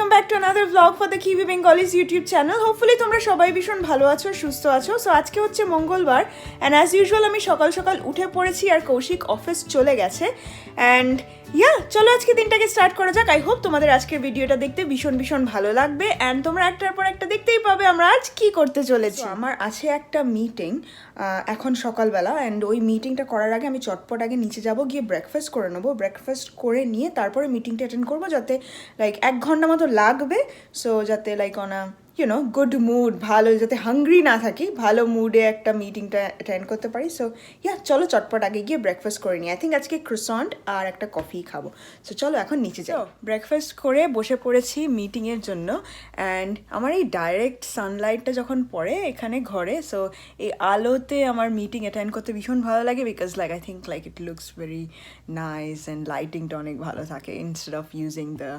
welcome back another blog for the কিবি Bengalis YouTube channel hopefully তোমরা সবাই ভীষণ ভালো আছো, সুস্থ আছো। সো আজকে হচ্ছে মঙ্গলবার অ্যান্ড অ্যাজ ইউজুয়াল আমি সকাল সকাল উঠে পড়েছি আর কৌশিক অফিস চলে গেছে। অ্যান্ড ইয়া চলো আজকে দিনটাকে স্টার্ট করা যাক। আই হোপ তোমাদের আজকের ভিডিওটা দেখতে ভীষণ ভীষণ ভালো লাগবে। অ্যান্ড তোমরা একটার পর একটা দেখতেই পাবে আমরা আজ কি করতে চলেছি। আমার আছে একটা মিটিং এখন সকালবেলা। অ্যান্ড ওই মিটিংটা করার আগে আমি চটপট আগে নিচে যাব, গিয়ে ব্রেকফাস্ট করে নেব। ব্রেকফাস্ট করে নিয়ে তারপরে মিটিংটা অ্যাটেন্ড করব, যাতে লাইক এক ঘণ্টা মতো লাগবে সো যাতে like on a you know good mood ভালো, যাতে হাঙ্গ্রি না থাকি, ভালো মুডে একটা মিটিংটা অ্যাটেন্ড করতে পারি। সো ইয়া চলো চটপট আগে গিয়ে ব্রেকফাস্ট করে নিই। আই থিঙ্ক আজকে ক্রুসন্ট আর একটা কফি খাব। সো চলো এখন নিচে যাও ব্রেকফাস্ট করে বসে পড়েছি মিটিংয়ের জন্য। অ্যান্ড আমার এই ডাইরেক্ট সানলাইটটা যখন পড়ে এখানে ঘরে সো এই আলোতে আমার মিটিং অ্যাটেন্ড করতে ভীষণ ভালো লাগে because like I think like it looks very nice and লাইটিংটা অনেক ভালো থাকে instead of using the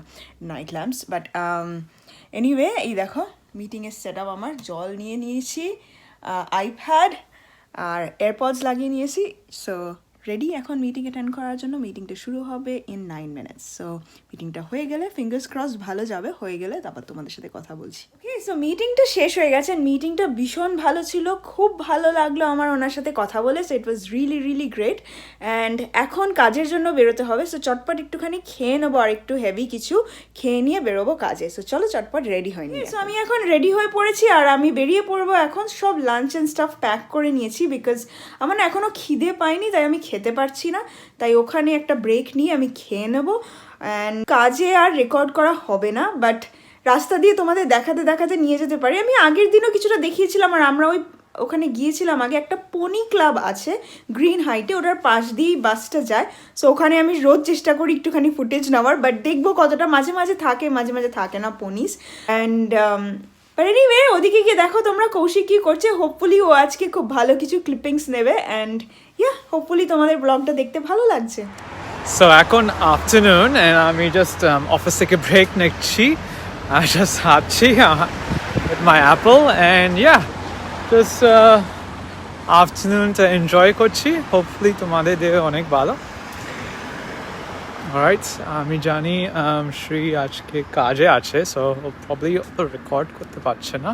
night lamps but anyway এই দেখো মিটিংয়ের সেট আপ আমার, জল নিয়ে নিয়েছি আইপ্যাড আর এয়ারপডস লাগিয়ে নিয়েছি সো রেডি এখন মিটিং অ্যাটেন্ড করার জন্য মিটিংটা শুরু হবে ইন নাইন মিনিটস সো মিটিংটা হয়ে গেলে ফিঙ্গার্স ক্রস ভালো যাবে হয়ে গেলে তারপর তোমাদের সাথে কথা বলছি। ওকে সো মিটিংটা শেষ হয়ে গেছে মিটিংটা ভীষণ ভালো ছিল খুব ভালো লাগল আমার ওনার সাথে কথা বলে so it was really really great and এখন কাজের জন্য বেরোতে হবে সো চটপট একটুখানি খেয়ে নেব আর একটু হেভি কিছু খেয়ে নিয়ে বেরোবো কাজে। সো চলো চটপট রেডি হয়নি সো আমি এখন রেডি হয়ে পড়েছি আর আমি বেরিয়ে পড়ব এখন সব লাঞ্চ অ্যান্ড স্টাফ প্যাক করে নিয়েছি বিকজ আমার না এখনও খিদে পাইনি তাই আমি খেতে পারছি না, তাই ওখানে একটা ব্রেক নিয়ে আমি খেয়ে নেব। অ্যান্ড কাজে আর রেকর্ড করা হবে না বাট রাস্তা দিয়ে তোমাদের দেখাতে দেখাতে নিয়ে যেতে পারি। আমি আগের দিনও কিছুটা দেখিয়েছিলাম, আর আমরা ওই ওখানে গিয়েছিলাম, আগে একটা পনি ক্লাব আছে গ্রিন হাইটে ওটার পাশ দিয়েই বাসটা যায়। সো ওখানে আমি রোজ চেষ্টা করি একটুখানি ফুটেজ নেওয়ার বাট দেখব কতটা মাঝে মাঝে থাকে, মাঝে মাঝে থাকে না পনিস অ্যান্ড বাট এনিওয়ে ওদিকে গিয়ে দেখো তোমরা কৌশিক কী করছে। হোপফুলি ও আজকে খুব ভালো কিছু ক্লিপিংস নেবে। অ্যান্ড ইয়া হোপফুলি তোমাদের ব্লগটা দেখতে ভালো লাগছে। সো এখন আফটারনুন আমি জাস্ট অফিস থেকে ব্রেক নিচ্ছি। জাস্ট হাঁটছি with my Apple and yeah just আফটারনুনটা enjoy করছি। হোপফুলি তোমাদের দেবে অনেক ভালো। রাইট আমি জানি um, শ্রী আজকে কাজে আছে সো প্রবলি রেকর্ড করতে পারছে না।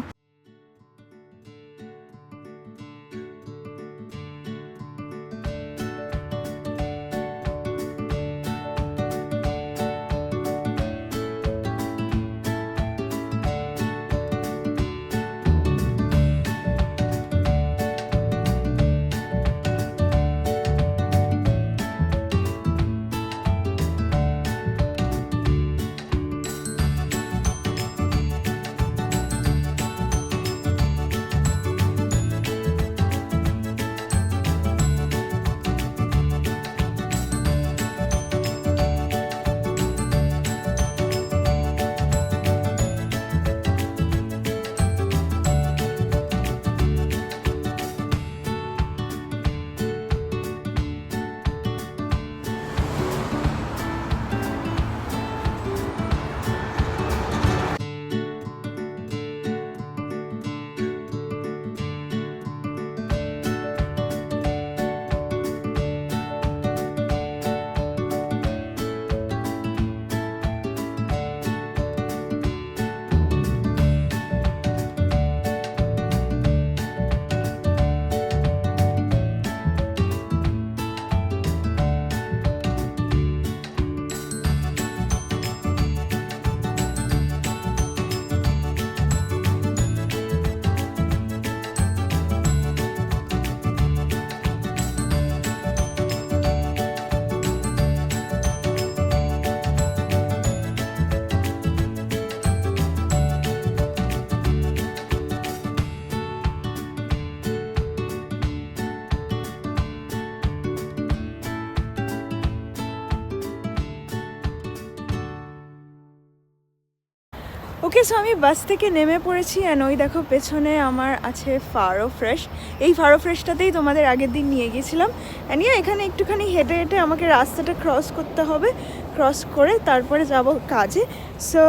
ওকে সো আমি বাস থেকে নেমে পড়েছি অ্যান্ড ওই দেখো পেছনে আমার আছে ফারো ফ্রেশ এই ফারো ফ্রেশটাতেই তোমাদের আগের দিন নিয়ে গিয়েছিলাম অ্যান্ড ইয়া এখানে একটুখানি হেঁটে হেঁটে আমাকে রাস্তাটা ক্রস করতে হবে। ক্রস করে তারপরে যাব কাজে। সো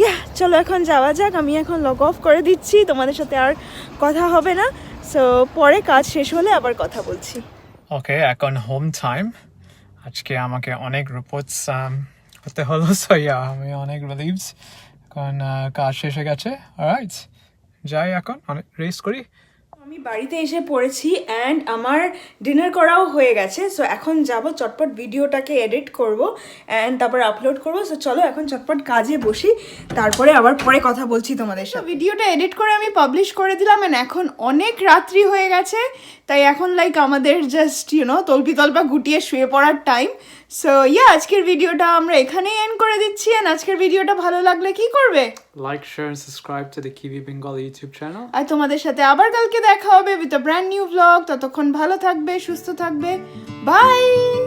ইয়া চলো এখন যাওয়া যাক। আমি এখন লগ অফ করে দিচ্ছি। তোমাদের সাথে আর কথা হবে না। সো পরে কাজ শেষ হলে আবার কথা বলছি। ওকে এখন হোম টাইম আজকে আমাকে অনেক রিপোর্টস করতে হলো। সো ইয়া আমি অনেক রিলিভস কারণ কাজ শেষ হয়ে গেছে। রাইট যাই এখন অনেক রেস্ট করি। আমি বাড়িতে এসে পড়েছি অ্যান্ড আমার ডিনার করাও হয়ে গেছে সো এখন যাব, চটপট ভিডিওটাকে এডিট করব অ্যান্ড তারপর আপলোড করব সো চলো এখন চটপট কাজে বসি, তারপরে আবার পরে কথা বলছি তোমাদের সাথে। ভিডিওটা এডিট করে আমি পাবলিশ করে দিলাম অ্যান্ড এখন অনেক রাত্রি হয়ে গেছে, তাই এখন লাইক আমাদের জাস্ট ইউনো তল্পি তল্পা গুটিয়ে শুয়ে পড়ার টাইম সো ইয়া আজকের ভিডিওটা আমরা এখানেই এন্ড করে দিচ্ছি অ্যান্ড আজকের ভিডিওটা ভালো লাগলে কি করবে? Like share and subscribe to the কিবি বেঙ্গল ইউটিউব চ্যানেল আর তোমাদের সাথে আবার কালকে দেখা হবে with a brand new blog ততক্ষণ ভালো থাকবে, সুস্থ থাকবে। বাই